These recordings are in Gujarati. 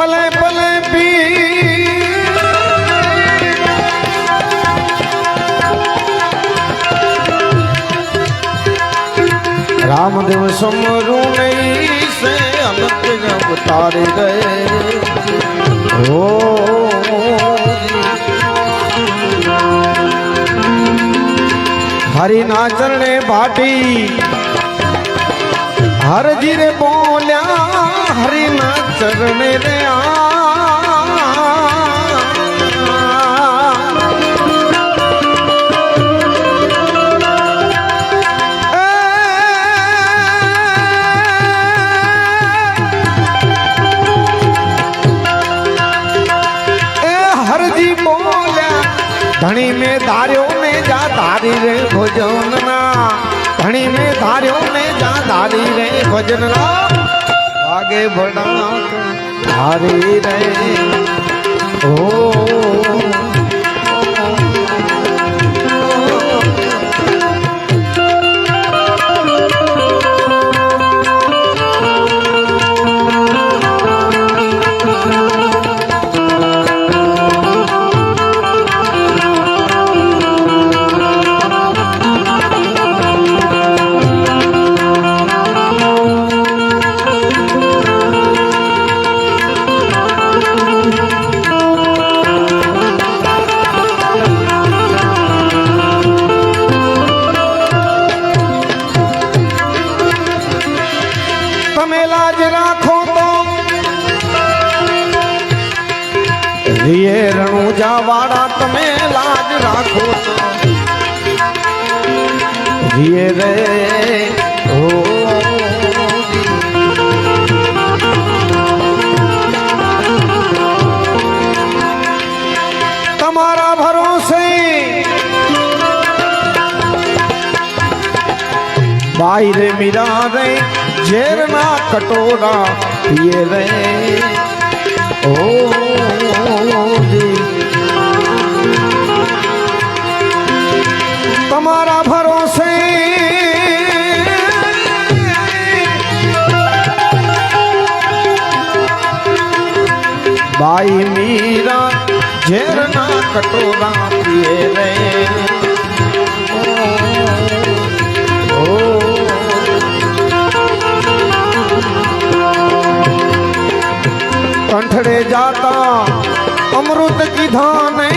પલે પલે પી રામદેવ સમરું નહીં સે અનંત જબ તારે ગયે ઓ હરિના ચરણે ભાટી હરજી રે બોલ્યા હરિના ચરણે રે આ એ હરજી બોલ્યા ધણી મેં ધાર્યો ને જા ધારી રે ભોજન ના ધણી મેં ધાર્યો ને જા ધારી રે ભજન ના વાગે ભણા હારી રે. ઓ. રીએ રણુજા વાળા તમે લાજ રાખો તો રીએ રે ઓ તમારા ભરોસે બાઈ રે મીરા રે ઝેરના કટોરા પીએ રે ઓ બાઈ મીરા ઝેરના કટોરા પીએ રે. કંઠડે જાતા અમૃત કીધા ને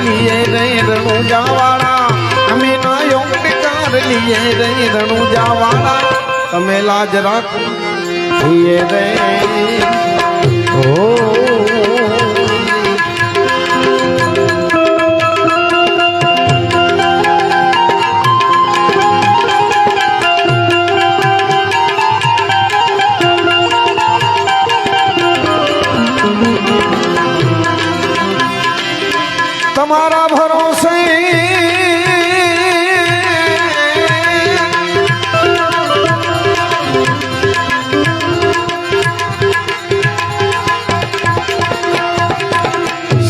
લીએ રે રણુ જાવાળા અમે ના કાઢ લીએ રે રણુ જાવાળા તમે લાજ રાખો. લીએ રે ઓ તમારા ભરોસે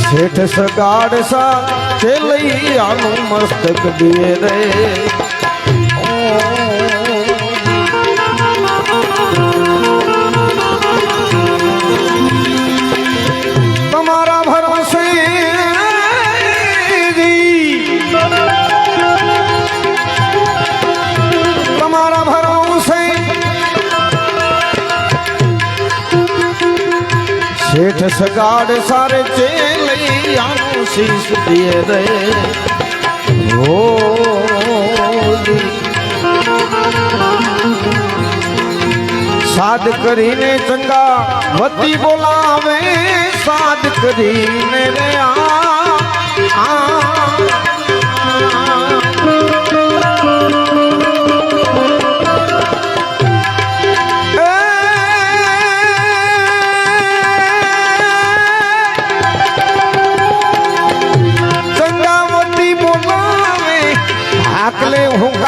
શેઠ સગાડ સા તે લઈ આનું મસ્તક દે રે. શેઠ સગાડ સારે ચેલઈ આનું શીશ દે રે ઓ. સાદ કરીને ચંગા વતી બોલાવે, સાદ કરીને રે આ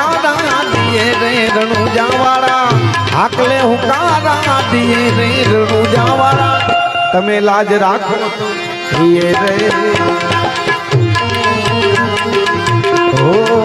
બોલાવે દિયે રે રણુજા વાળા હાકલે હુકારા દિયે રે રણુજાવાળા. તમે લાજ રાખો દિયે રે. ઓ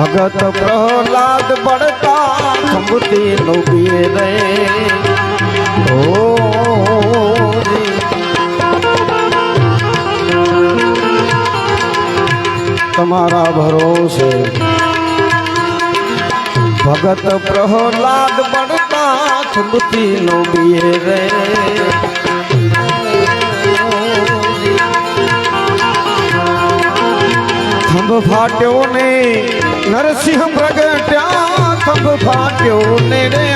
ભગત પ્રહલાદ બળતા ખંભતી લોબીએ રે ઓ રે. તમારા ભરોસે ભગત પ્રહલાદ બળતા ખંભતી લોબીએ રે ખંભ ફાટ્યો ને नरसिंह प्रगटिया कब भाग्यो मेरे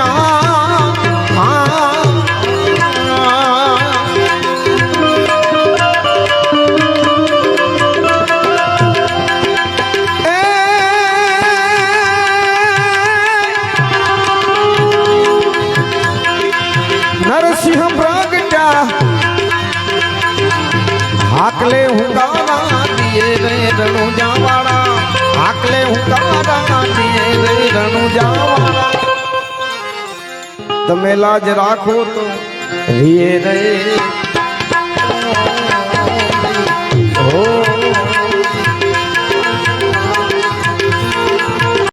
नरसिंह प्रगटा हाकले हूँ गाना दिए रे रणु जा। તમે લાજ રાખો તો રે